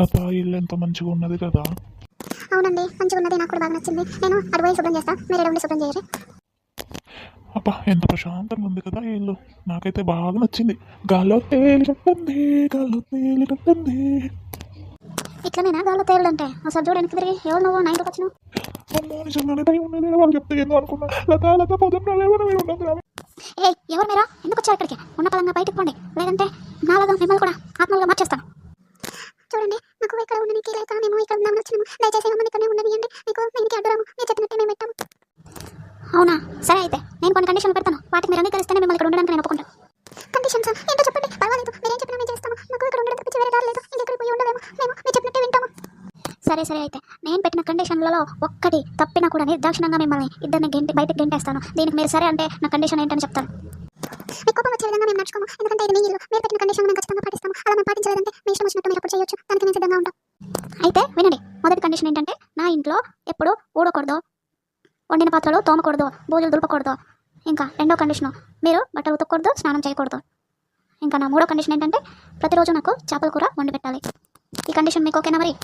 లత ఇల్లు ఎంత మంచిగా ఉన్నది కదా. అవునండి మంచిగా ఉన్నది నాకు కూడా బాగా నచ్చింది. నేను అటు పోయి శుభ్రం చేస్తా మీరు ఉండి శుభ్రం చేయరు. అబ్బా ఎంత ప్రశాంతంగా ఉంది కదా ఈ ఇల్లు. నాకైతే బాగా నచ్చింది. గాల్లో తేలినట్టుంది గాల్లో తేలినట్టుంది ఇట్లనేనా? గాల్లో తేలంటే అసలు చూడడానికి తిరిగి. ఎవరు నువ్వు? నైన్కి వచ్చినావు. అమ్మో నిజంగానే ఉన్నది వాళ్ళు చెప్తే ఏందో అనుకున్నా. లత లత మీరు. ఏ ఎవరు మీరా? ఎందుకు వచ్చారు ఇక్కడికి? ఉన్న పదంగా బయటకు పోండి. లేదంటే నాలాగా మిమ్మల్ని కూడా ఆత్మలుగా మార్చేస్తాను చూడండి నాకు ఇక్కడ ఉండడానికి లేక మేము ఇక్కడ ఉందామని వచ్చినాము దయచేసి మమ్మల్ని ఇక్కడనే ఉండనియండి. మీకు ఇంటికి అడ్డురాము మీరు చెప్పినట్టే మేము పెట్టాము. అవునా? సరే అయితే నేను కొన్ని కండిషన్లు పెడతాను. వాటికి మీరు అంగీకరిస్తేనే మిమ్మల్ని ఇక్కడ ఉండడానికి నేను ఒప్పుకుంటాను. కండిషన్స్ ఏంటో చెప్పండి. పర్వాలేదు. మీరు ఏం చెప్పినా మేము చేస్తాము. మాకు ఇక్కడ ఉండడం తప్పించి వేరే దారి లేదు. ఇంకెక్కడ పోయి ఉండలేము. మేము మీరు చెప్పినట్టే వింటాము. సరే సరే అయితే. నేను పెట్టిన కండిషన్లలో ఒక్కటి తప్పినా కూడా నిర్దాక్షిణంగా మిమ్మల్ని ఇద్దరిని గెంటి బయటకు గెంటేస్తాను. దీనికి మీరు సరే అంటే నా కండిషన్ ఏంటని చెప్తాను. కోపం వచ్చే విధంగా మేము నడుచుకోము. ఎందుకంటే ఇది మీ ఇల్లు. మీరు పెట్టిన కండిషన్ మేము ఖచ్చితంగా పాటిస్తాము. అలా మేము పాటించలేదంటే మీ ఇష్టం వచ్చినట్టు మీరు అప్పుడు చేయొచ్చు. దానికి మేము అయితే వినండి. మొదటి కండిషన్ ఏంటంటే నా ఇంట్లో ఎప్పుడు ఊడకూడదు. వండిన పాత్రలు తోమకూడదు. భోజనం దులపకూడదు. ఇంకా రెండో కండిషను మీరు బట్టలు ఉతకూడదు స్నానం చేయకూడదు. ఇంకా నా మూడో కండిషన్ ఏంటంటే ప్రతిరోజు నాకు చేపల కూర వండి పెట్టాలి. ఈ కండిషన్ మీకు ఓకేనా మరి?